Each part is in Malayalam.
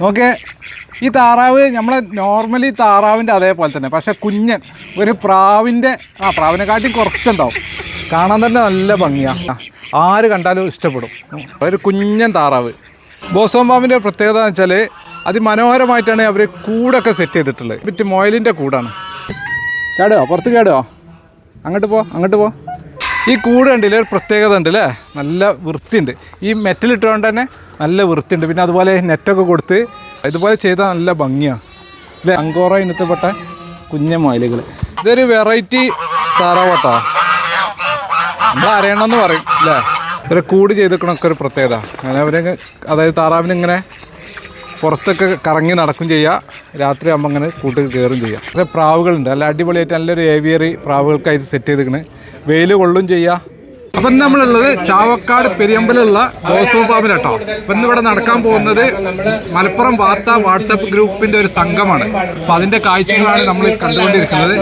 നോക്കേ ഈ താറാവ് നമ്മളെ നോർമലി താറാവിന്റെ അതേപോലെ തന്നെ. പക്ഷേ കുഞ്ഞൻ ഒരു പ്രാവിന്റെ ആ പ്രാവിനെക്കാട്ടിയും കുറച്ചുണ്ടാവും. കാണാൻ തന്നെ നല്ല ഭംഗിയാണ് ആര് കണ്ടാലും ഇഷ്ടപ്പെടും. ഒരു കുഞ്ഞൻ താറാവ്. ബോസോം പാമ്പിന്റെ പ്രത്യേകത എന്ന് വെച്ചാൽ അതിമനോഹരമായിട്ടാണ് അവർ കൂടൊക്കെ സെറ്റ് ചെയ്തിട്ടുള്ളത്. വിറ്റ് മൊയലിന്റെ കൂടാണ്. ചാടുകയോ പുറത്ത് ചാടുകയോ അങ്ങോട്ട് പോ അങ്ങോട്ട് പോ. ഈ കൂട് കണ്ടില്ലേ? ഒരു പ്രത്യേകത ഉണ്ട് അല്ലേ നല്ല വൃത്തിയുണ്ട്. ഈ മെറ്റലിട്ടുകൊണ്ട് തന്നെ നല്ല വൃത്തിയുണ്ട്. പിന്നെ അതുപോലെ നെറ്റൊക്കെ കൊടുത്ത് ഇതുപോലെ ചെയ്താൽ നല്ല ഭംഗിയാണ് ഇത് അങ്കോറ ഇനത്തിൽപ്പെട്ട കുഞ്ഞ മയിലുകൾ ഇതൊരു വെറൈറ്റി താറാവട്ടോ. നമ്മൾ അറിയണമെന്ന് പറയും അല്ലേ ഇവരെ കൂട് ചെയ്തിക്കണൊക്കെ ഒരു പ്രത്യേകത. അങ്ങനെ അവരെ അതായത് താറാവിനിങ്ങനെ പുറത്തൊക്കെ കറങ്ങി നടക്കും ചെയ്യുക രാത്രി ആകുമ്പോൾ അങ്ങനെ കൂട്ടിൽ കയറും ചെയ്യുക പക്ഷേ പ്രാവുകളുണ്ട്. അല്ല അടിപൊളിയായിട്ട് നല്ലൊരു ഏവിയറി പ്രാവുകൾക്കായിട്ട് സെറ്റ് ചെയ്തിരിക്കണ്. വെയിൽ കൊള്ളും ചെയ്യുക അപ്പം നമ്മളുള്ളത് ചാവക്കാട് പെരിയമ്പലുള്ള ബോസോ പാമ്പിലാട്ടോ അപ്പം ഇന്ന് ഇവിടെ നടക്കാൻ പോകുന്നത് മലപ്പുറം വാർത്ത വാട്സപ്പ് ഗ്രൂപ്പിന്റെ ഒരു സംഘമാണ്. അപ്പൊ അതിന്റെ കാഴ്ചകളാണ് നമ്മൾ കണ്ടുകൊണ്ടിരിക്കുന്നത്.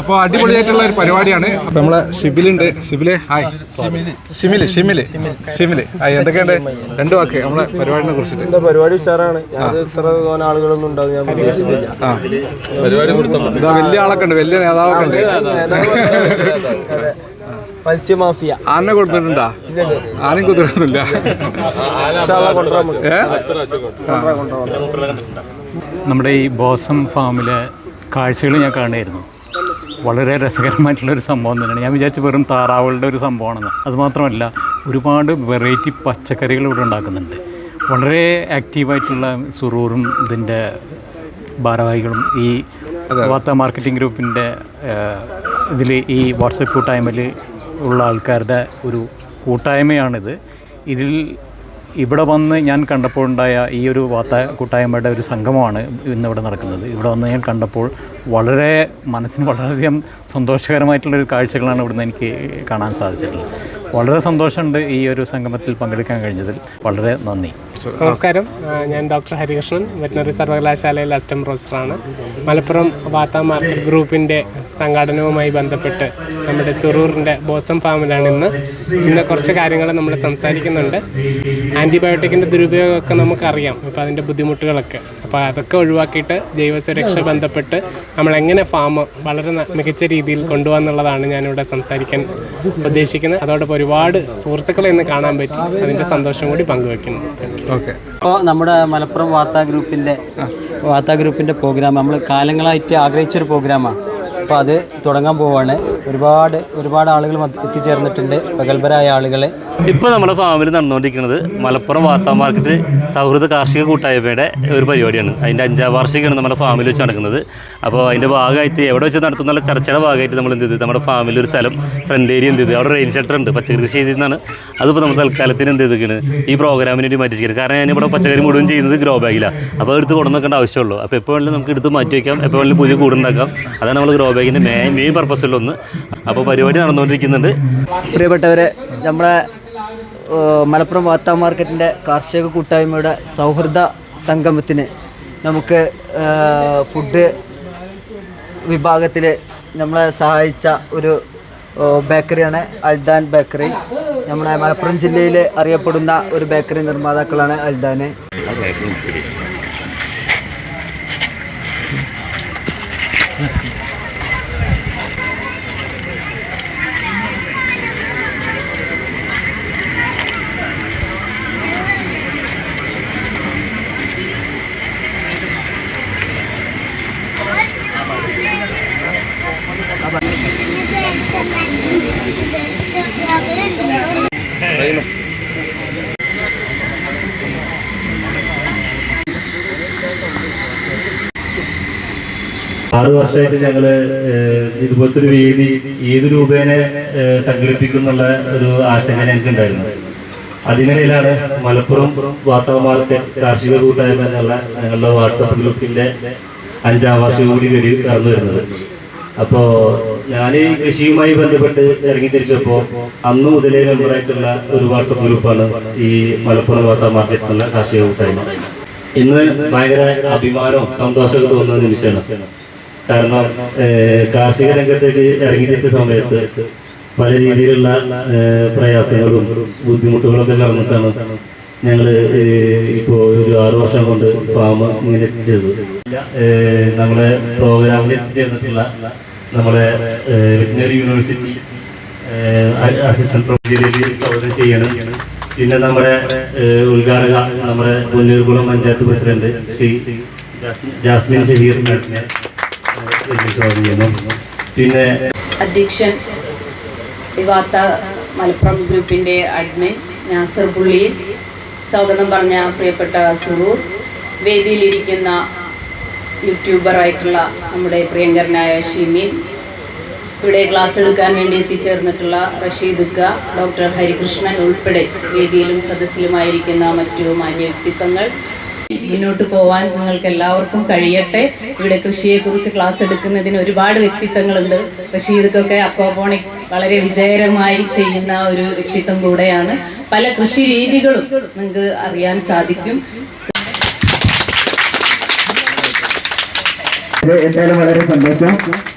അപ്പോൾ അടിപൊളിയായിട്ടുള്ള ഒരു പരിപാടിയാണ്. അപ്പൊ നമ്മളെ ഷിബിലുണ്ട്. ഷിബിലെ ഹായ് ഷിമിൽ ഷിമിൽ ഷിമിൽ. ഹായ് എന്തൊക്കെയുണ്ട്? രണ്ടു വാക്ക് നമ്മളെ പരിപാടിനെ കുറിച്ചിട്ട്. എന്താ പരിപാടി ഉഷാറാണ്. ഞാൻ ഇത്ര ആളുകളൊന്നും ഉണ്ടാവും ഞാൻ വലിയ ആളൊക്കെ ഉണ്ട്. വലിയ നേതാവൊക്കെ ഉണ്ട്. മത്സ്യ മാഫിയ ആനെ കൊടുത്തിട്ടുണ്ടാ ആനയും കൊടുത്തിട്ടില്ല. നമ്മുടെ ഈ ബോസം ഫാമിലെ കാഴ്ചകൾ ഞാൻ കാണുമായിരുന്നു വളരെ രസകരമായിട്ടുള്ളൊരു സംഭവം തന്നെയാണ്. ഞാൻ വിചാരിച്ച വെറും താറാവുകളുടെ ഒരു സംഭവമാണെന്ന്. അതുമാത്രമല്ല ഒരുപാട് വെറൈറ്റി പച്ചക്കറികൾ ഇവിടെ ഉണ്ടാക്കുന്നുണ്ട്. വളരെ ആക്റ്റീവായിട്ടുള്ള സുറൂറും ഇതിന്റെ ഭാരവാഹികളും ഈ വാർത്താ മാർക്കറ്റിംഗ് ഗ്രൂപ്പിന്റെ ഇതിൽ ഈ വാട്സപ്പ് കൂട്ടായ്മയിൽ ഉള്ള ആൾക്കാരുടെ ഒരു കൂട്ടായ്മയാണിത്. ഇതിൽ ഇവിടെ വന്ന് ഞാൻ കണ്ടപ്പോൾ ഉണ്ടായ ഈ ഒരു വാർത്താ കൂട്ടായ്മയുടെ ഒരു സംഗമമാണ് ഇന്നിവിടെ നടക്കുന്നത്. ഇവിടെ വന്ന് ഞാൻ കണ്ടപ്പോൾ വളരെ മനസ്സിന് വളരെയധികം സന്തോഷകരമായിട്ടുള്ളൊരു കാഴ്ചകളാണ് ഇവിടുന്ന് എനിക്ക് കാണാൻ സാധിച്ചിട്ടുള്ളത്. വളരെ സന്തോഷമുണ്ട് ഈ ഒരു സംഗമത്തിൽ പങ്കെടുക്കാൻ കഴിഞ്ഞതിൽ. വളരെ നന്ദി. നമസ്കാരം. ഞാൻ ഡോക്ടർ ഹരികൃഷ്ണൻ വെറ്റിനറി സർവകലാശാലയിൽ അസിസ്റ്റന്റ് പ്രൊഫസറാണ്. മലപ്പുറം വാർത്താ മാർക്കറ്റ് ഗ്രൂപ്പിന്റെ സംഘാടനവുമായി ബന്ധപ്പെട്ട് നമ്മുടെ സുറൂറിന്റെ ബോസം ഫാമിലാണ് ഇന്ന്. ഇന്ന് കുറച്ച് കാര്യങ്ങൾ നമ്മൾ സംസാരിക്കുന്നുണ്ട്. ആന്റിബയോട്ടിക്കിന്റെ ദുരുപയോഗമൊക്കെ നമുക്കറിയാം. അപ്പോൾ അതിന്റെ ബുദ്ധിമുട്ടുകളൊക്കെ. അപ്പോൾ അതൊക്കെ ഒഴിവാക്കിയിട്ട് ജൈവസുരക്ഷ ബന്ധപ്പെട്ട് നമ്മളെങ്ങനെ ഫാം വളരെ മികച്ച രീതിയിൽ കൊണ്ടുപോകാന്നുള്ളതാണ് ഞാനിവിടെ സംസാരിക്കാൻ ഉദ്ദേശിക്കുന്നത്. അതോടൊപ്പം ഒരുപാട് സുഹൃത്തുക്കളെ ഇന്ന് കാണാൻ പറ്റും. അതിന്റെ സന്തോഷം കൂടി പങ്കുവെക്കുന്നു. Thank okay. അപ്പോൾ നമ്മുടെ മലപ്പുറം വാർത്താ ഗ്രൂപ്പിന്റെ വാർത്താ ഗ്രൂപ്പിന്റെ പ്രോഗ്രാം നമ്മൾ കാലങ്ങളായിട്ട് ആഗ്രഹിച്ചൊരു പ്രോഗ്രാമാണ് അപ്പോൾ അത് തുടങ്ങാൻ പോവാണ്. ഒരുപാട് ഒരുപാട് ആളുകൾ എത്തിച്ചേർന്നിട്ടുണ്ട്. പ്രഗത്ഭരായ ആളുകളെ. ഇപ്പോൾ നമ്മുടെ ഫാമിൽ നടന്നുകൊണ്ടിരിക്കുന്നത് മലപ്പുറം വാർത്താ മാർക്കറ്റ് സൗഹൃദ കാർഷിക കൂട്ടായ്മയുടെ ഒരു പരിപാടിയാണ്. അതിന്റെ അഞ്ചാം വാർഷികമാണ് നമ്മുടെ ഫാമിൽ വെച്ച് നടക്കുന്നത്. അപ്പോൾ അതിന്റെ ഭാഗമായിട്ട് എവിടെ വെച്ച് നടത്തുന്ന ചർച്ചയുടെ ഭാഗമായിട്ട് നമ്മൾ എന്ത് ചെയ്തു? നമ്മുടെ ഫാമിൽ ഒരു സ്ഥലം ഫ്രണ്ട് ഏരിയ എന്ത് ചെയ്തു? അവിടെ റെയിൻ ഷെൽട്ടർ ഉണ്ട്. പച്ചക്കറി കൃഷി ചെയ്തിരുന്നാണ് അതിപ്പോൾ നമ്മൾ തൽക്കാലത്തിന് എന്ത് ചെയ്തിരിക്കുന്നത് ഈ പ്രോഗ്രാമിന് വേണ്ടി മാറ്റി കാരണം ഇവിടെ പച്ചക്കറി മുഴുവൻ ചെയ്യുന്നത് ഗ്രോ ബാഗിലാണ് അപ്പോൾ എടുത്ത് കൊണ്ടു നോക്കേണ്ട ആവശ്യമുള്ളൂ അപ്പോൾ വേണമെങ്കിലും നമുക്ക് എടുത്ത് മാറ്റി വയ്ക്കാം വേണമെങ്കിലും പുതിയ കൂടുണ്ടാക്കാം അതാണ് നമ്മൾ ഗ്രോ ബാഗിന്റെ മെയിൻ മെയിൻ പർപ്പസിലൊന്ന് അപ്പോൾ പരിപാടി നടന്നുകൊണ്ടിരിക്കുന്നുണ്ട്. പ്രിയപ്പെട്ടവരെ നമ്മുടെ മലപ്പുറം വാർത്താ മാർക്കറ്റിന്റെ കാർഷിക കൂട്ടായ്മയുടെ സൗഹൃദ സംഗമത്തിന് നമുക്ക് ഫുഡ് വിഭാഗത്തിൽ നമ്മളെ സഹായിച്ച ഒരു ബേക്കറിയാണ് അൽദാൻ ബേക്കറി. നമ്മുടെ മലപ്പുറം ജില്ലയിൽ അറിയപ്പെടുന്ന ഒരു ബേക്കറി നിർമ്മാതാക്കളാണ് അൽദാന്. ആറ് വർഷമായിട്ട് ഞങ്ങൾ ഇതുപോലത്തെ ഒരു വേദി ഏത് രൂപേനെ സംഘടിപ്പിക്കുന്നുള്ള ഒരു ആശങ്ക ഞങ്ങൾക്ക് ഉണ്ടായിരുന്നു അതിനിടയിലാണ് മലപ്പുറം വാർത്താ മാർക്കറ്റ് കാർഷിക കൂട്ടായ്മ എന്നുള്ള ഞങ്ങളുടെ വാട്സപ്പ് ഗ്രൂപ്പിന്റെ അഞ്ചാം വർഷം കൂടി വേണ്ടി കടന്നു വരുന്നത്. അപ്പോ ഞാൻ ഈ കൃഷിയുമായി ബന്ധപ്പെട്ട് ഇറങ്ങി തിരിച്ചപ്പോൾ അന്ന് മുതലേ മെമ്പറായിട്ടുള്ള ഒരു വാട്സപ്പ് ഗ്രൂപ്പാണ് ഈ മലപ്പുറം വാർത്താ മാർക്കറ്റ് എന്നുള്ള കാർഷിക കൂട്ടായ്മ. ഇന്ന് ഭയങ്കര അഭിമാനവും സന്തോഷമൊക്കെ തോന്നുന്ന നിമിഷമാണ്. കാരണം കാർഷിക രംഗത്തേക്ക് ഇറങ്ങിത്തിച്ച സമയത്ത് പല രീതിയിലുള്ള പ്രയാസങ്ങളും ബുദ്ധിമുട്ടുകളും ബുദ്ധിമുട്ടുകളൊക്കെ കടന്നിട്ടാണ് ഞങ്ങൾ ഇപ്പോൾ ഒരു ആറു വർഷം കൊണ്ട് ഫാം ഇങ്ങനെ എത്തിച്ചത്. നമ്മളെ പ്രോഗ്രാമിൽ എത്തിച്ചേർന്നിട്ടുള്ള നമ്മളെ വെറ്റിനറി യൂണിവേഴ്സിറ്റി അസിസ്റ്റന്റ് പ്രൊഫസർ സ്വാഗതം ചെയ്യണം. പിന്നെ നമ്മുടെ ഉദ്ഘാടക നമ്മുടെ പുന്നീർകുളം പഞ്ചായത്ത് പ്രസിഡന്റ് ശ്രീ ജാസ്മിൻ ഷഹീർ സ്വാഗതം പിന്നെ അധ്യക്ഷൻ ദിവാത്ത മലപ്പുറം ഗ്രൂപ്പിന്റെ അഡ്മിൻ നാസർ പുള്ളി. സ്വാഗതം പറഞ്ഞ പ്രിയപ്പെട്ട സുറൂർ വേദിയിലിരിക്കുന്ന യൂട്യൂബറായിട്ടുള്ള നമ്മുടെ പ്രിയങ്കരനായ ഷിമീൻ. ഇവിടെ ക്ലാസ് എടുക്കാൻ വേണ്ടി എത്തിച്ചേർന്നിട്ടുള്ള റഷീദ് ഖ ഡോക്ടർ ഹരികൃഷ്ണൻ ഉൾപ്പെടെ വേദിയിലും സദസ്സിലുമായിരിക്കുന്ന മറ്റു മാന്യ വ്യക്തിത്വങ്ങൾ. മുന്നോട്ട് പോവാൻ നിങ്ങൾക്ക് എല്ലാവർക്കും കഴിയട്ടെ. ഇവിടെ കൃഷിയെ കുറിച്ച് ക്ലാസ് എടുക്കുന്നതിന് ഒരുപാട് വ്യക്തിത്വങ്ങളുണ്ട്. റഷീദൊക്കെ അക്വാപോണിക് വളരെ വിജയകരമായി ചെയ്യുന്ന ഒരു വ്യക്തിത്വം കൂടെയാണ്. പല കൃഷി രീതികളും നിങ്ങൾക്ക് അറിയാൻ സാധിക്കും. എന്തായാലും വളരെ സന്തോഷം.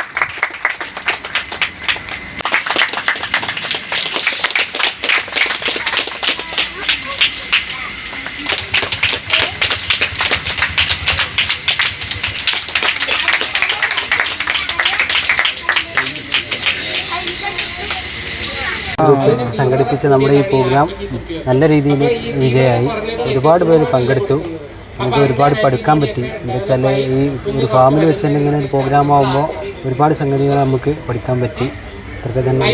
സംഘടിപ്പിച്ച നമ്മുടെ ഈ പ്രോഗ്രാം നല്ല രീതിയിൽ വിജയമായി. ഒരുപാട് പേര് പങ്കെടുത്തു. നമുക്ക് ഒരുപാട് പഠിക്കാൻ പറ്റി. എന്താ വെച്ചാൽ ഈ ഒരു ഫാമിൽ വെച്ച് തന്നെ ഇങ്ങനെ ഒരു പ്രോഗ്രാം ആകുമ്പോൾ ഒരുപാട് സംഗതികൾ നമുക്ക് പഠിക്കാൻ പറ്റി. അത്രയൊക്കെ തന്നെ.